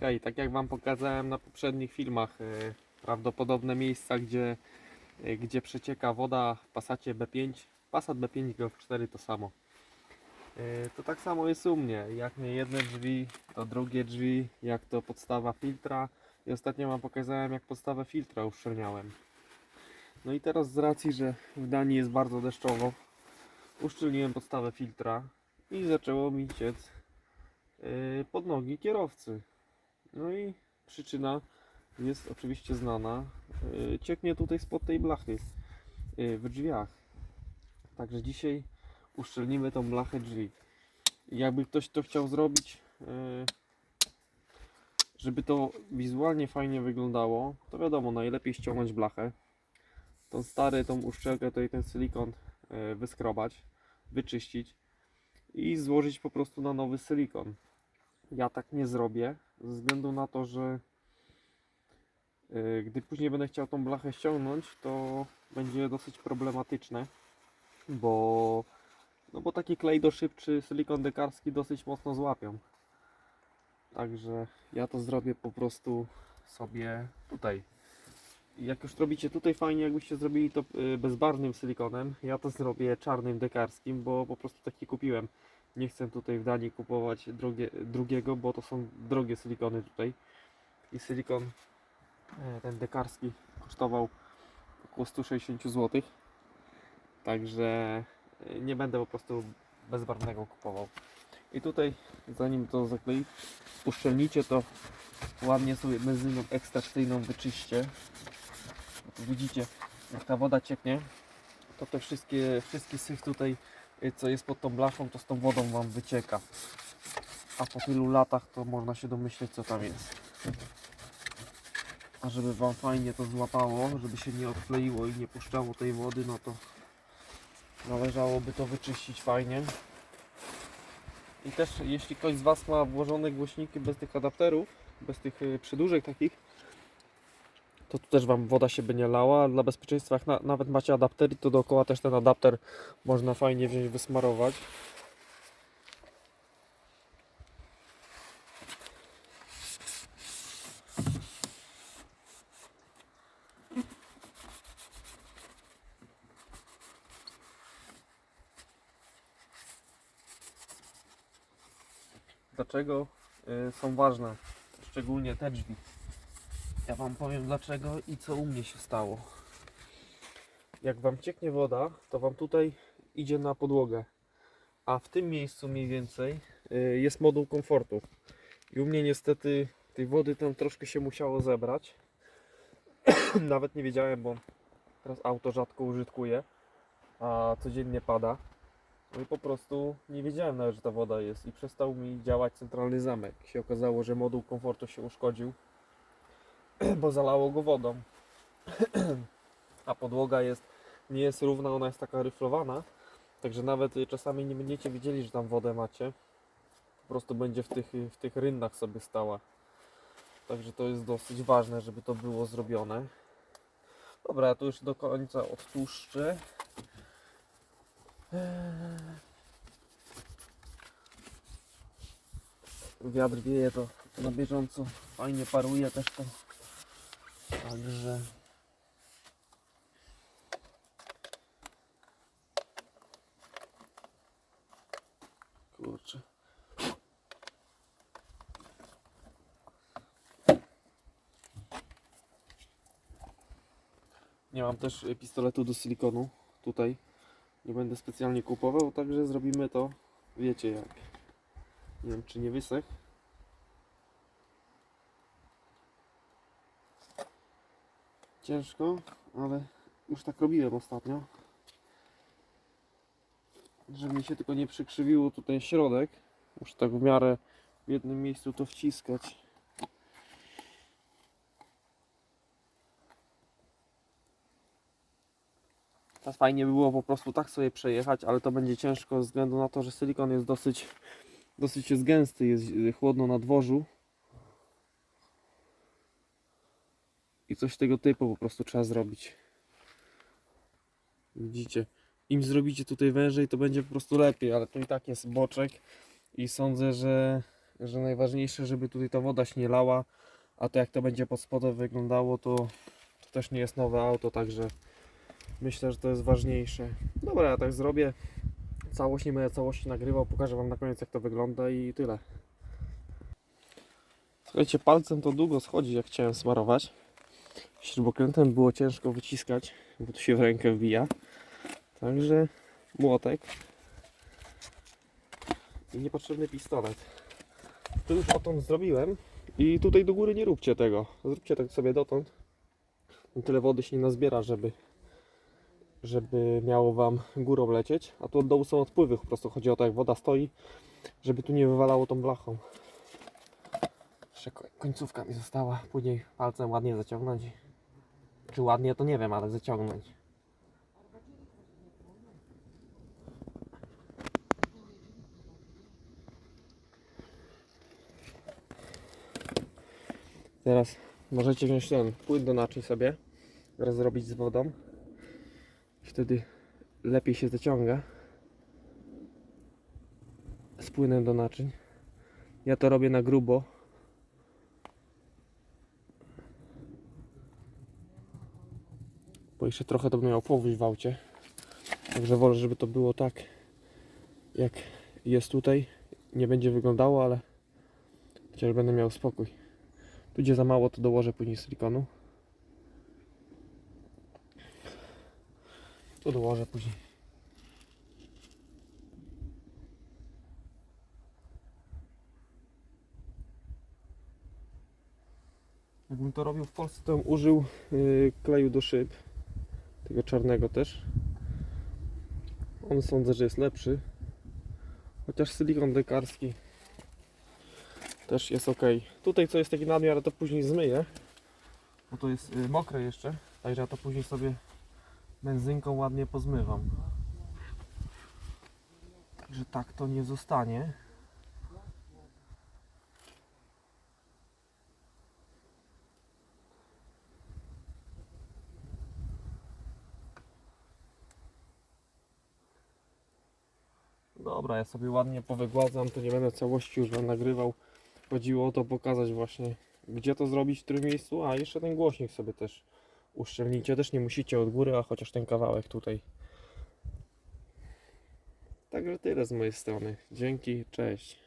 Hej, tak jak Wam pokazałem na poprzednich filmach, e, prawdopodobne miejsca, gdzie, e, gdzie przecieka woda w Passacie B5, Passat B5 Golf 4 to samo. E, To tak samo jest u mnie, jak nie jedne drzwi, to drugie drzwi, jak to podstawa filtra i ostatnio Wam pokazałem jak podstawę filtra uszczelniałem. No i teraz z racji, że w Danii jest bardzo deszczowo, uszczelniłem podstawę filtra i zaczęło mi ciec pod nogi kierowcy. No i przyczyna jest oczywiście znana. Yy, Cieknie tutaj spod tej blachy yy, w drzwiach. Także dzisiaj uszczelnimy tą blachę drzwi. Jakby ktoś to chciał zrobić, yy, żeby to wizualnie fajnie wyglądało, to wiadomo, najlepiej ściągnąć blachę. Tą stary, tą uszczelkę, tutaj ten silikon wyskrobać, wyczyścić i złożyć po prostu na nowy silikon. Ja tak nie zrobię, ze względu na to, że y, gdy później będę chciał tą blachę ściągnąć, to będzie dosyć problematyczne, bo, no bo taki klej do szyb czy silikon dekarski dosyć mocno złapią. Także ja to zrobię po prostu sobie tutaj. Jak już robicie tutaj fajnie, jakbyście zrobili to y, bezbarwnym silikonem, ja to zrobię czarnym dekarskim, bo po prostu taki kupiłem. Nie chcę tutaj w Danii kupować drugie, drugiego, bo to są drogie silikony tutaj. I silikon e, ten dekarski kosztował około 160 zł. Także e, nie będę po prostu bezbarwnego kupował. I tutaj zanim to zaklei, uszczelnicie to ładnie sobie benzyną ekstrakcyjną wyczyście. Widzicie jak ta woda cieknie, to te wszystkie, wszystkie syf tutaj co jest pod tą blachą, to z tą wodą wam wycieka. A po tylu latach to można się domyśleć, co tam jest. A żeby wam fajnie to złapało, żeby się nie odkleiło i nie puszczało tej wody, no to należałoby to wyczyścić fajnie. I też jeśli ktoś z Was ma włożone głośniki bez tych adapterów, bez tych y, przydłużek takich, to tu też Wam woda się by nie lała. Dla bezpieczeństwa, jak na, nawet macie adaptery, to dookoła też ten adapter można fajnie wziąć, wysmarować. Dlaczego y, są ważne, szczególnie te drzwi? Ja Wam powiem dlaczego i co u mnie się stało. Jak Wam cieknie woda, to Wam tutaj idzie na podłogę. A w tym miejscu mniej więcej y, jest moduł komfortu. I u mnie niestety tej wody tam troszkę się musiało zebrać. Nawet nie wiedziałem, bo teraz auto rzadko użytkuję, a codziennie pada. No i po prostu nie wiedziałem nawet, że ta woda jest i przestał mi działać centralny zamek. Się okazało, że moduł komfortu się uszkodził bo zalało go wodą. A podłoga jest, nie jest równa, ona jest taka ryflowana. Także nawet y, czasami nie będziecie wiedzieli, że tam wodę macie. Po prostu będzie w tych, w tych rynnach sobie stała. Także to jest dosyć ważne, żeby to było zrobione. Dobra, ja tu już do końca odtłuszczę. Wiatr wieje to na bieżąco fajnie paruje też to Także kurczę. Nie mam też y, pistoletu do silikonu tutaj. Nie będę specjalnie kupował, także zrobimy to wiecie jak. Nie wiem czy nie wysech. Ciężko, ale już tak robiłem ostatnio. Żeby mi się tylko nie przykrzywiło tutaj środek. Muszę tak w miarę w jednym miejscu to wciskać. Teraz fajnie by było po prostu tak sobie przejechać, ale to będzie ciężko ze względu na to, że silikon jest dosyć, dosyć jest gęsty, jest chłodno na dworzu. I coś tego typu po prostu trzeba zrobić. Widzicie? Im zrobicie tutaj wężej, to będzie po prostu lepiej, ale to i tak jest boczek i sądzę, że że najważniejsze, żeby tutaj ta woda się nie lała, a to jak to będzie pod spodem wyglądało, to, to też nie jest nowe auto, także myślę, że to jest ważniejsze. Dobra, ja tak zrobię. Całość nie będę całości nagrywał, pokażę Wam na koniec jak to wygląda i tyle. Słuchajcie, palcem to długo schodzi jak chciałem smarować. Śrubokrętem było ciężko wyciskać, bo tu się w rękę wbija. Także młotek i niepotrzebny pistolet. Tu już odtąd zrobiłem i tutaj do góry nie róbcie tego. Zróbcie tak sobie dotąd. Tyle wody się nie nazbiera, żeby żeby miało Wam górą lecieć, a tu od dołu są odpływy, po prostu chodzi o to jak woda stoi, żeby tu nie wywalało tą blachą. Jeszcze ko- końcówka mi została, później palcem ładnie zaciągnąć. Czy ładnie to nie wiem, ale zaciągnąć. Teraz możecie wziąć ten płyn do naczyń sobie, teraz zrobić z wodą. Wtedy lepiej się zaciąga z płynem do naczyń. Ja to robię na grubo. Bo jeszcze trochę to bym miał powóź w aucie. Także wolę, żeby to było tak, jak jest tutaj. Nie będzie wyglądało, ale chociaż będę miał spokój. Tu gdzie za mało, to dołożę później silikonu. Tu dołożę później. Jakbym to robił w Polsce, to bym użył yy, kleju do szyb. Tego czarnego też. On sądzę, że jest lepszy. Chociaż silikon dekarski też jest ok. Tutaj co jest taki nadmiar, to później zmyję. Bo to jest yy, mokre jeszcze. Także ja to później sobie benzynką ładnie pozmywam. Także tak to nie zostanie. Dobra, ja sobie ładnie powygładzam, to nie będę całości już wam nagrywał. Chodziło o to pokazać właśnie, gdzie to zrobić, w którym miejscu. A, jeszcze ten głośnik sobie też uszczelnicie. Też nie musicie od góry, a chociaż ten kawałek tutaj. Także tyle z mojej strony. Dzięki, cześć.